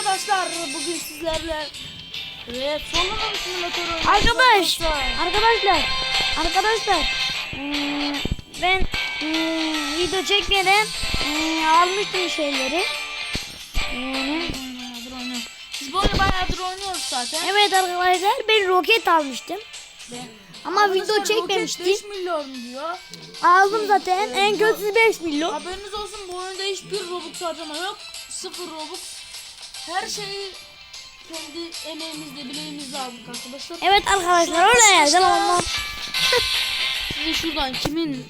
arkadaşlar bugün sizlerle Evet solunum simülatörü oynuyoruz Arkadaş, arkadaşlar. arkadaşlar, arkadaşlar, hmm, ben hmm, video çekmeden hmm, almıştım şeyleri. Yani, Bayağıdır oynuyoruz. Biz oyunu bayağıdır oynuyoruz zaten. evet arkadaşlar, ben roket almıştım. Ben- Ama Arkadaşlar, video çekmemiştim. 5 milyon diyor. Aldım zaten, en kötüsü 5 milyon. Haberiniz olsun bu oyunda hiçbir Robux harcama yok. Sıfır Robux. Her şeyi kendi emeğimizle bileğimizle aldık arkadaşlar. Evet arkadaşlar, öyle yazdım ama. Size şuradan kimin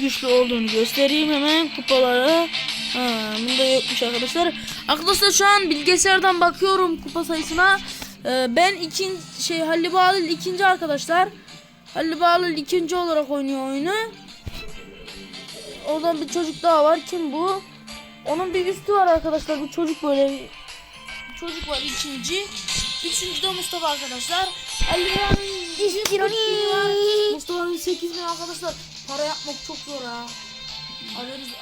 güçlü olduğunu göstereyim hemen kupalara. Ha, bunda yokmuş arkadaşlar. Arkadaşlar şu an bilgisayardan bakıyorum kupa sayısına. Ee, ben ikinci şey Halil Bağlıl ikinci arkadaşlar. Halil Bağlıl ikinci olarak oynuyor oyunu. Oradan bir çocuk daha var. Kim bu? Onun bir üstü var arkadaşlar. Bu çocuk böyle çocuk var ikinci. Üçüncü de Mustafa arkadaşlar. Ali Rami'nin Mustafa'nın 8 bin arkadaşlar. Para yapmak çok zor ha.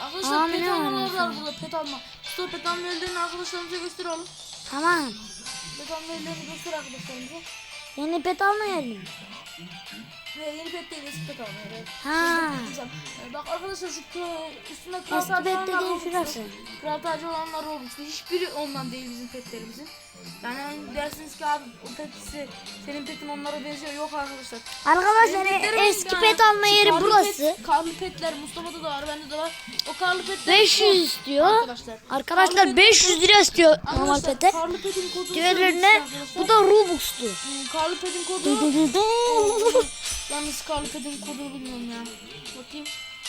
Arkadaşlar Amin, pet almalar var burada pet alma. Mustafa pet alma arkadaşlarımıza gösterelim. Tamam, Pet alma yerlerini göster arkadaşlarımıza. Yeni pet almayalım. Ve yeni pet değil eski pet alma yeri. Ha, Güzel. Ee, Bak arkadaşlar şu kö- üstünde kral eski tacı pet olanlar dediğin Robux'tu. şurası. Kral tacı olanlar Robux'tu. Hiçbiri ondan değil bizim petlerimizin. Yani hani dersiniz ki abi o petisi senin petin onlara benziyor. Yok arkadaşlar. Arkadaşlar Benim petlerim eski yani pet alma yeri karlı burası. Pet, karlı petler Mustafa'da da var, bende de var. O karlı petler 500 istiyor. Arkadaşlar. Arkadaşlar Karlı 500 lira istiyor normal pete. Karlı petin kodunu Diğerlerine bu da Robux'tu. Hmm, Karlı petin kodu. Yalnız karlı petin kodunu bilmiyorum ya. Bakayım.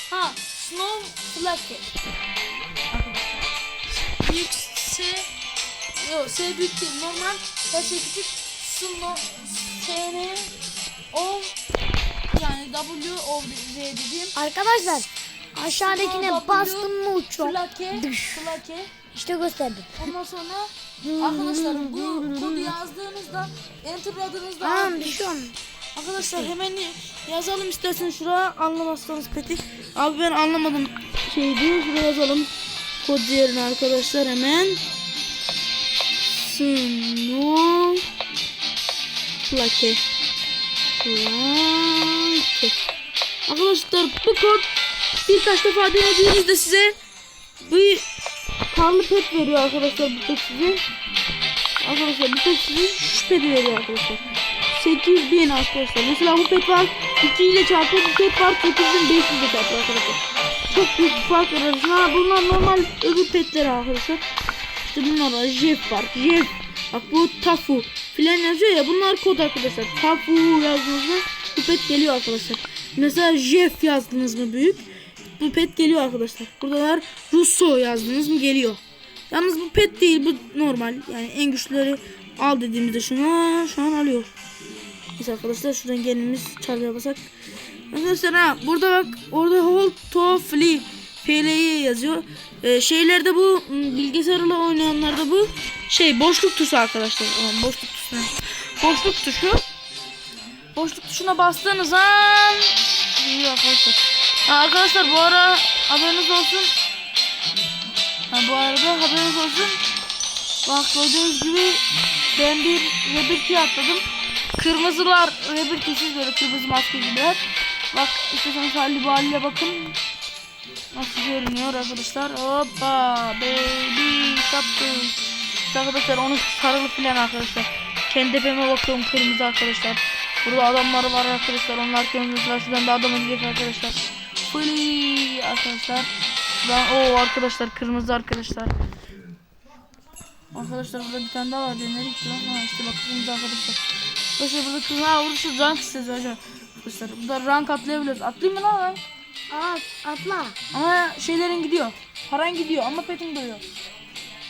Ha, Snow Flacket. Arkadaşlar. Büyük Yok S büyük değil normal her şey küçük Snow S N O yani W O Z dediğim Arkadaşlar aşağıdakine Snow bastım mı uçuyor. Flake. Flake İşte gösterdim. Ondan sonra arkadaşlar bu kodu yazdığınızda enterladığınızda Tamam abi- düşüyorum. Arkadaşlar hemen yazalım isterseniz şuraya anlamazsanız peki. Abi ben anlamadım şeydi. Şuraya yazalım. Kod yerine arkadaşlar hemen. Snow Plake. Plake. Arkadaşlar bu kod birkaç defa denediğinizde size bir karlı pet veriyor arkadaşlar bu pet size. Arkadaşlar bu pet size şu peti veriyor arkadaşlar. 8000 arkadaşlar. Mesela bu pet var 2 ile çarpı bu pet var 8500 ile çarpı arkadaşlar. Çok büyük bir fark var arasında. Bunlar normal öbür petler arkadaşlar. İşte bunlar var. Jeff var. Jeff. Bak bu Tafu filan yazıyor ya. Bunlar kod arkadaşlar. Tafu yazdınız mı bu pet geliyor arkadaşlar. Mesela Jeff yazdınız mı büyük. Bu pet geliyor arkadaşlar. Buradalar Russo yazdınız mı geliyor. Yalnız bu pet değil bu normal. Yani en güçlüleri al dediğimizde şunu şu an alıyor. Neyse arkadaşlar şuradan gelimiz çarpıya basak. Arkadaşlar ha burada bak orada hold to flee FL'yi yazıyor. Ee, şeylerde bu bilgisayarla oynayanlarda bu şey boşluk tuşu arkadaşlar. Aman boşluk tuşu. Boşluk tuşu. Boşluk tuşuna bastığınız an arkadaşlar. Ha, arkadaşlar bu ara haberiniz olsun. Ha, bu arada haberiniz olsun. Bak gördüğünüz gibi ben bir Rebirth'i atladım. Kırmızılar Rebirth'siz böyle kırmızı maske gibiler. Bak istiyorsanız halli bu haline bakın. Nasıl görünüyor arkadaşlar. Hoppa baby kaptım. Arkadaşlar onu sarılı filan arkadaşlar. Kendi tepeme bakıyorum kırmızı arkadaşlar. Burada adamlar var arkadaşlar. Onlar kırmızı var. Şuradan da adama gidecek arkadaşlar. Fuli arkadaşlar. Ben o arkadaşlar kırmızı arkadaşlar. Arkadaşlar burada bir tane daha var. Gitti lan? Ha işte bak kırmızı arkadaşlar. Arkadaşlar burada kırmızı. Ha burada şu rank hocam. Arkadaşlar burada rank atlayabiliyoruz. Atlayayım mı lan? Aa atla. Ama şeylerin gidiyor. Paran gidiyor ama petin duruyor.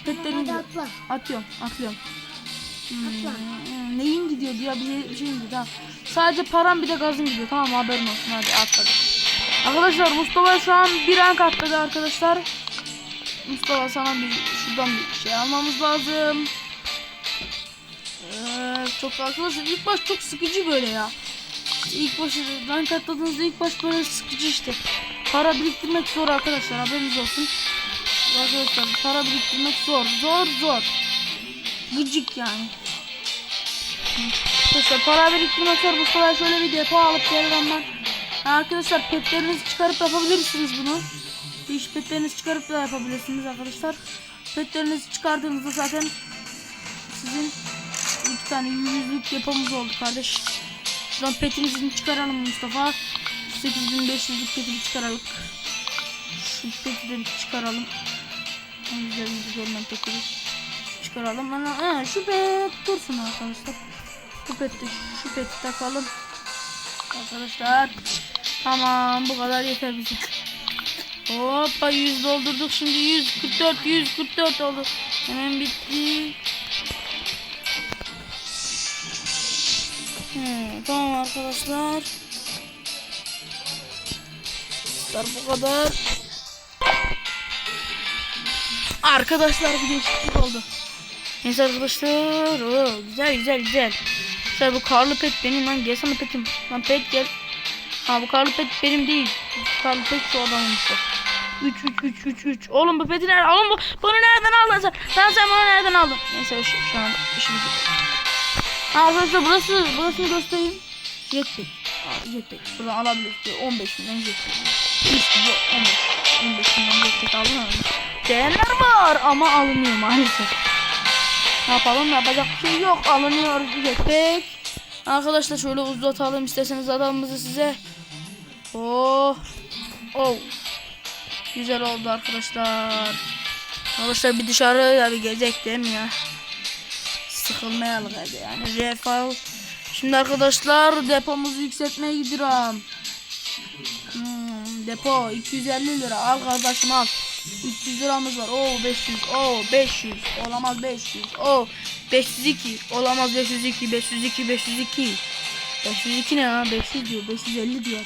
Petlerin gidiyor. atla. Atıyorum, atlıyorum. Hmm, Atla. hmm, neyin gidiyor ya bir şey, bir şey gidiyor. Sadece param bir de gazın gidiyor tamam haberin olsun hadi atladık. Arkadaşlar Mustafa şu an bir rank atladı arkadaşlar. Mustafa sana bir şuradan bir şey almamız lazım. Evet, çok arkadaşlar ilk baş çok sıkıcı böyle ya. İlk başı rank atladığınızda ilk baş böyle sıkıcı işte. Para biriktirmek zor arkadaşlar haberiniz olsun. Arkadaşlar para biriktirmek zor zor zor. Gıcık yani. Arkadaşlar para biriktirmek zor. Bu sefer şöyle bir depo alıp gelirim ben. Arkadaşlar petlerinizi çıkarıp yapabilirsiniz bunu. Diş petlerinizi çıkarıp da yapabilirsiniz arkadaşlar. Petlerinizi çıkardığınızda zaten sizin iki tane yüzlük yapımız oldu kardeş. Şuradan petimizi çıkaralım Mustafa. 8500'lük petini çıkaralım. Şu peti de çıkaralım. En güzel yüzü görünen petini çıkaralım. Ana, ha, şu pet dursun arkadaşlar. Şu peti, şu peti takalım. Arkadaşlar. Tamam bu kadar yeter bize. Hoppa 100 doldurduk şimdi 144 144 oldu. Hemen bitti. He, tamam arkadaşlar. Arkadaşlar bu kadar. Arkadaşlar bir değişiklik oldu. Neyse arkadaşlar. Oo, güzel güzel güzel. Arkadaşlar bu karlı pet benim lan gelsene petim. Lan pet gel. Ha bu karlı pet benim değil. Bu karlı pet şu adamın işte. 3 3 3 3 3. Oğlum bu peti nerede? Oğlum bu bunu nereden aldın sen? Lan sen bunu nereden aldın? Neyse şu, şu an işimiz yok. Arkadaşlar burası burasını göstereyim. Jetpack. Jetpack. Buradan alabiliriz. diyor. 15 milyon jetpack. Yok 15. 15 milyon jetpack alın alın. Diyenler var ama alınıyor maalesef. Ne yapalım yapacak bir şey yok. Alınıyor jetpack. Arkadaşlar şöyle uzatalım isterseniz adamımızı size. Oh. Oh. Güzel oldu arkadaşlar. Arkadaşlar bir dışarıya bir gezek değil mi ya? Sıkılmayalım hadi yani. Refal. Şimdi arkadaşlar depomuzu yükseltmeye gidiyorum. Depo 250 lira. Al kardeşim al. 300 liramız var. Oo 500. Oo 500. Olamaz 500. Oo 502. Olamaz 502. 502 502. 502 ne ha? 500 diyor. 550 diyor.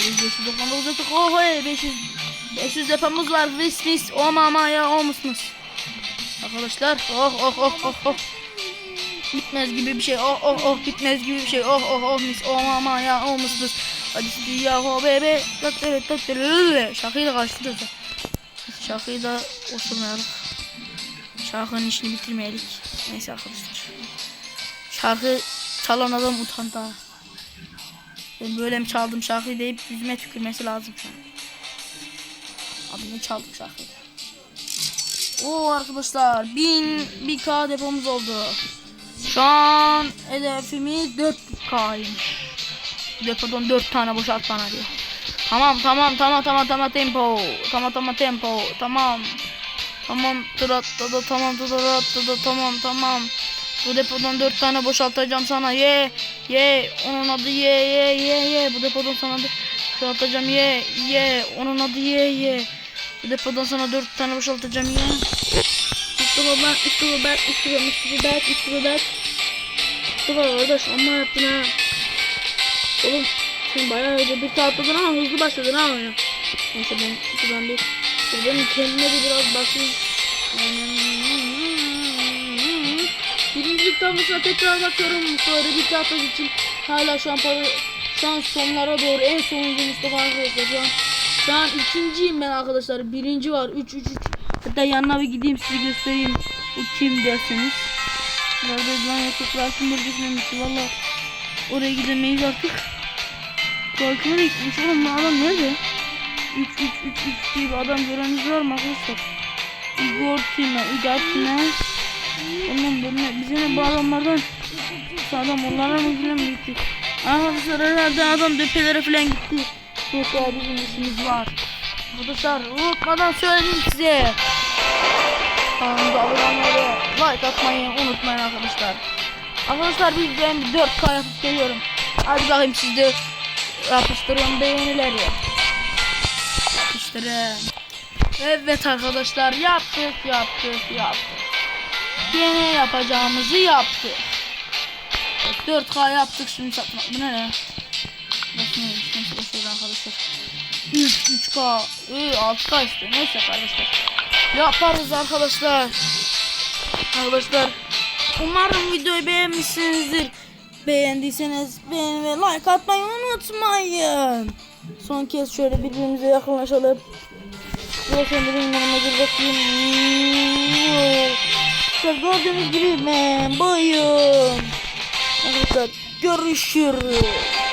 Biz 599 yaptık. Oh hey 500. 500 depomuz var. Vis vis. O mama ya o mısınız? Arkadaşlar. Oh oh oh oh oh. Bitmez gibi bir şey. Oh oh oh bitmez gibi bir şey. Oh oh oh mis. Oh mama ya o mısınız? Hadi sizi ya ho bebe. Tat evet tat Şarkıyı da karıştırıyoruz. da. Şarkıyı da osurmayalım. Şarkının işini bitirmeyelim. Neyse arkadaşlar. Şarkı çalan adam utandı. Ben böyle mi çaldım şarkıyı deyip yüzüme tükürmesi lazım şu an. Abi ne çaldım şarkıyı. Oo arkadaşlar 1000 1K depomuz oldu. Şu an hedefimiz 4K'ymış. Depodan 4 tane boşalt bana diyor. Tamam tamam tamam tamam tamam tempo. Tamam tamam tempo. Tamam. Tamam tırat da tamam tırat da tamam tamam. Bu depodan 4 tane boşaltacağım sana. Ye ye onun adı ye ye ye ye. Bu depodan sana boşaltacağım ye ye. Onun adı ye ye. Bu depodan sana 4 tane boşaltacağım ye. Mustafa ben Mustafa ben Mustafa Mustafa ben Mustafa ben. Mustafa kardeş amma yaptın ha. Oğlum sen bayağı önce bir atladın ama hızlı başladın ha oyuna. Neyse ben şuradan bir şuradan kendime de biraz bakayım. Birincilik tablosuna tekrar bakıyorum. Sonra bir tahta için hala şu an para, şu an sonlara doğru en sonuncu Mustafa arkadaşlar şu an. Şu an ikinciyim ben arkadaşlar. Birinci var. 3 3 3. Hatta yanına bir gideyim size göstereyim. Kim derseniz. Nerede lan yasaklar kim bölgesine Valla oraya gidemeyiz artık. Da gitmiş oğlum bu adam nerede? 3 3 3 3 diye bir adam göreniniz var mı arkadaşlar? Igor Tina, Igor Tina. Bu ne? Bize ne bu adamlardan? Adam onlara mı filan gitti? Arkadaşlar herhalde adam depelere filan gitti. Yok ya bizim işimiz var. Arkadaşlar unutmadan söyledim size. Kanalımıza abone olmayı, like atmayı unutmayın arkadaşlar. Arkadaşlar biz ben bir 4K yapıp geliyorum. Hadi bakayım siz de yapıştırın beğenileri. Yapıştırın. Evet arkadaşlar yaptık yaptık yaptık. Yine yapacağımızı yaptık. Evet, 4K yaptık şimdi satmak. Bu ne neymiş? Neyse boşver arkadaşlar. 3, 3K, ee, 6K işte. Neyse arkadaşlar. Yaparız arkadaşlar. Arkadaşlar umarım videoyu beğenmişsinizdir. Beğendiyseniz beğen ve like atmayı unutmayın. Son kez şöyle birbirimize yakınlaşalım. Burası benim yanıma bir bakayım. arkadaşlar gördüğünüz gibi ben boyum. Arkadaşlar görüşürüz.